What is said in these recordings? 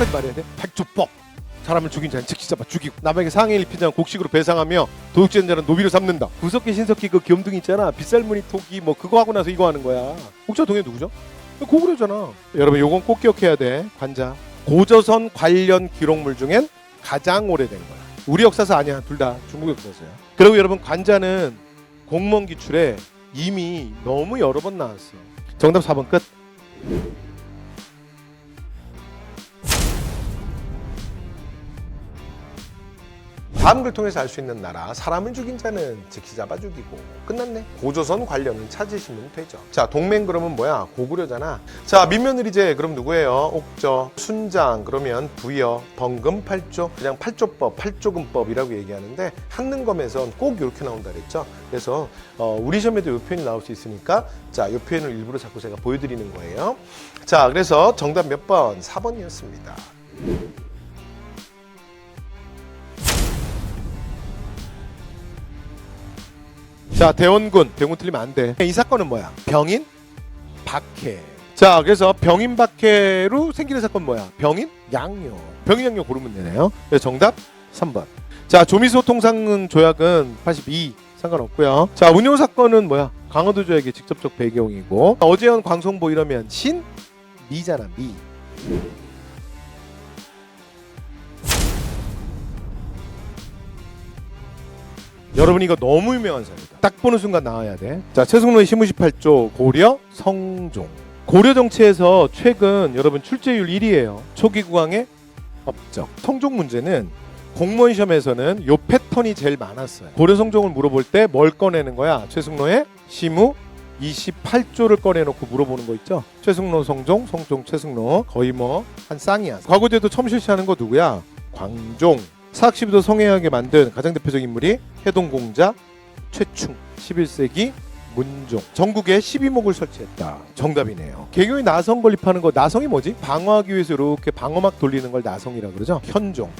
사료까지 말해야 돼? 백조법. 사람을 죽인 자는 즉시 잡아 죽이고 남에게 상해를 입힌 자는 곡식으로 배상하며 도둑질한 자는 노비로 삼는다. 구석기 신석기 그 귀염둥이 있잖아. 빗살무늬 토끼 뭐 그거 하고 나서 이거 하는 거야. 옥자 동해 누구죠? 고구려잖아. 여러분 요건 꼭 기억해야 돼. 관자. 고조선 관련 기록물 중엔 가장 오래된 거야. 우리 역사서 아니야. 둘 다 중국 역사서야. 그리고 여러분 관자는 공무원 기출에 이미 너무 여러 번 나왔어. 정답 4번 끝. 다음 글 통해서 알 수 있는 나라 사람을 죽인 자는 즉시 잡아 죽이고 끝났네. 고조선 관련은 찾으시면 되죠. 자 동맹 그러면 뭐야? 고구려잖아. 자 민며느리제 그럼 누구예요? 옥저 순장 그러면 부여 번금 팔조. 그냥 팔조법 팔조금법이라고 얘기하는데 한능검에선 꼭 이렇게 나온다 그랬죠. 그래서 어, 우리 시험에도 이 표현이 나올 수 있으니까 자이 표현을 일부러 자꾸 제가 보여드리는 거예요. 자 그래서 정답 몇 번? 4번이었습니다 자 대원군 대원군 틀리면 안 돼. 이 사건은 뭐야? 병인? 박해. 자 그래서 병인 박해로 생기는 사건 뭐야? 병인? 양요 병인 양요 고르면 되네요. 그래서 정답 3번. 자 조미소 통상 조약은 82 상관없고요. 자 운용 사건은 뭐야? 강화도 조약의 직접적 배경이고 어제현 광송보 이러면 신 미잖아 미 여러분 이거 너무 유명한 사례다. 딱 보는 순간 나와야 돼. 자, 최승로의 시무십팔조 고려 성종. 고려 정치에서 최근 여러분 출제율 1위예요. 초기 구강의 업적. 성종 문제는 공무원 시험에서는 요 패턴이 제일 많았어요. 고려 성종을 물어볼 때 뭘 꺼내는 거야? 최승로의 시무 28조를 꺼내놓고 물어보는 거 있죠? 최승로 성종, 성종 최승로 거의 뭐 한 쌍이야. 과거제도 처음 실시하는 거 누구야? 광종. 사학시비도 성행하게 만든 가장 대표적인 인물이 해동공자 최충 11세기 문종. 전국에 12목을 설치했다. 정답이네요. 개교의 나성 건립하는 거 나성이 뭐지? 방어하기 위해서 이렇게 방어막 돌리는 걸 나성이라 그러죠? 현종.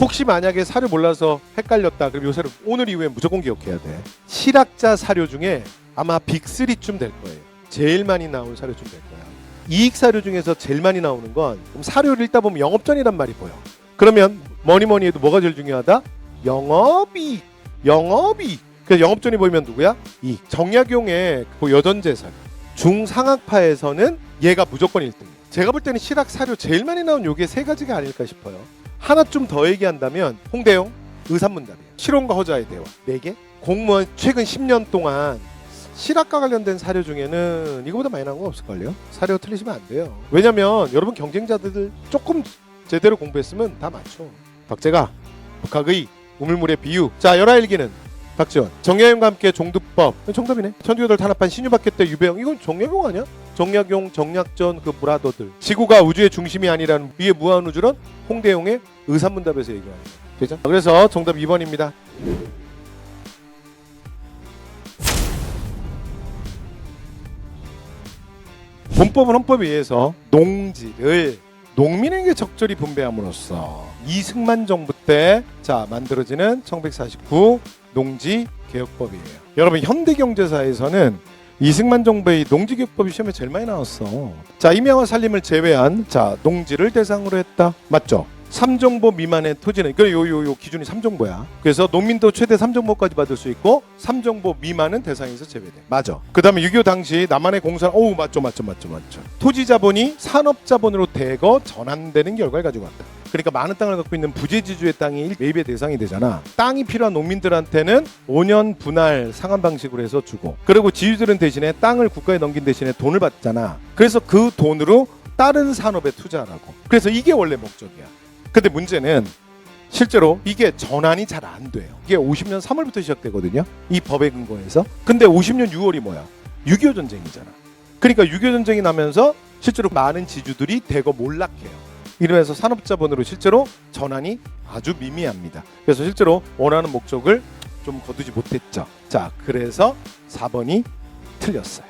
혹시 만약에 사료 몰라서 헷갈렸다. 그럼 요새를 오늘 이후에 무조건 기억해야 돼. 실학자 사료 중에 아마 빅3쯤 될 거예요 제일 많이 나온 사료 좀될 거야. 이익 사료 중에서 제일 많이 나오는 건 사료를 읽다 보면 영업전이란 말이 보여. 그러면 뭐니 뭐니 해도 뭐가 제일 중요하다? 영업이익. 영업이익. 그래서 영업전이 보이면 누구야? 이 정약용의 그 여전재산 중상학파에서는 얘가 무조건 1등. 제가 볼 때는 실학 사료 제일 많이 나온 요게 세 가지가 아닐까 싶어요. 하나 좀 더 얘기한다면 홍대용 의산문답이에요. 실온과 허자의 대화 4개. 공무원 최근 10년 동안 실학과 관련된 사료 중에는 이거보다 많이 나온 거 없을걸요? 사료 틀리시면 안 돼요. 왜냐면 여러분 경쟁자들 조금 제대로 공부했으면 다 맞죠. 박제가 북학의 우물물의 비유. 자 열하일기는 박지원. 정약용과 함께 종두법. 정답이네. 천주교들 탄압한 신유박해 때 유배영. 이건 정약용 아니야? 정약용, 정약전 그 브라더들. 지구가 우주의 중심이 아니라는 위의 무한우주론 홍대용의 의산문답에서 얘기하는 거. 되죠? 그래서 정답 2번입니다. 본법은 헌법에 의해서 농지를 농민에게 적절히 분배함으로써 이승만 정부 때 자 만들어지는 1949 농지 개혁법이에요. 여러분 현대 경제사에서는 이승만 정부의 농지 개혁법이 시험에 제일 많이 나왔어. 자 임야와 산림을 제외한 자 농지를 대상으로 했다. 맞죠? 삼정보 미만의 토지는 그 요요 요 기준이 삼정보야. 그래서 농민도 최대 삼정보까지 받을 수 있고 삼정보 미만은 대상에서 제외돼. 맞아. 그다음에 6.25 당시 남한의 공사 오 맞죠 맞죠 맞죠 맞죠. 토지 자본이 산업 자본으로 대거 전환되는 결과를 가지고 왔다. 그러니까 많은 땅을 갖고 있는 부재지주의 땅이 매입의 대상이 되잖아. 땅이 필요한 농민들한테는 5년 분할 상환 방식으로 해서 주고 그리고 지주들은 대신에 땅을 국가에 넘긴 대신에 돈을 받잖아. 그래서 그 돈으로 다른 산업에 투자하라고. 그래서 이게 원래 목적이야. 근데 문제는 실제로 이게 전환이 잘 안 돼요. 이게 50년 3월부터 시작되거든요. 이 법의 근거에서. 근데 50년 6월이 뭐야? 6.25 전쟁이잖아. 그러니까 6.25 전쟁이 나면서 실제로 많은 지주들이 대거 몰락해요. 이러면서 산업자본으로 실제로 전환이 아주 미미합니다. 그래서 실제로 원하는 목적을 좀 거두지 못했죠. 자, 그래서 4번이 틀렸어요.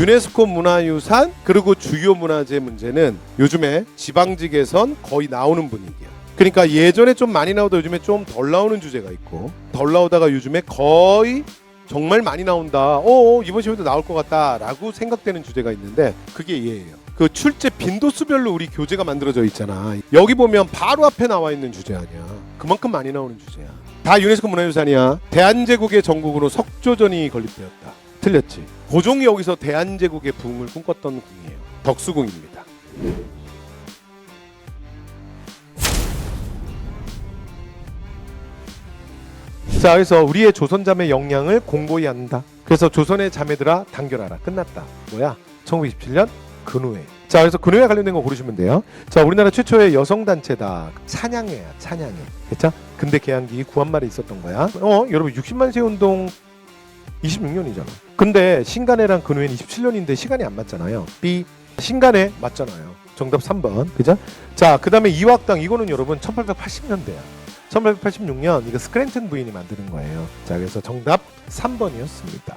유네스코 문화유산 그리고 주요 문화재 문제는 요즘에 지방직에선 거의 나오는 분위기야. 그러니까 예전에 좀 많이 나오다 요즘에 좀 덜 나오는 주제가 있고 덜 나오다가 요즘에 거의 정말 많이 나온다. 어 이번 시험에도 나올 것 같다라고 생각되는 주제가 있는데 그게 얘예요. 그 출제 빈도수별로 우리 교재가 만들어져 있잖아. 여기 보면 바로 앞에 나와 있는 주제 아니야. 그만큼 많이 나오는 주제야. 다 유네스코 문화유산이야. 대한제국의 전국으로 석조전이 건립되었다. 틀렸지. 고종이 여기서 대한제국의 붕을 꿈꿨던 궁이에요. 덕수궁입니다. 자, 그래서 우리의 조선 자매 역량을 공고히 한다. 그래서 조선의 자매들아 단결하라. 끝났다. 뭐야? 1927년 근후회. 자, 그래서 근후회 관련된 거 고르시면 돼요. 자, 우리나라 최초의 여성 단체다. 찬양회야, 찬양회. 그렇죠? 근대 개항기 구한말에 있었던 거야. 어, 여러분 60만 세 운동 26년이잖아. 근데 신간회랑 근후회는 27년인데 시간이 안 맞잖아요. B 신간회 맞잖아요. 정답 3번. 그죠? 자, 그다음에 이화학당 이거는 여러분 1880년대야. 1886년 이거 스크랜튼 부인이 만드는 거예요. 자, 그래서 정답 3번이었습니다.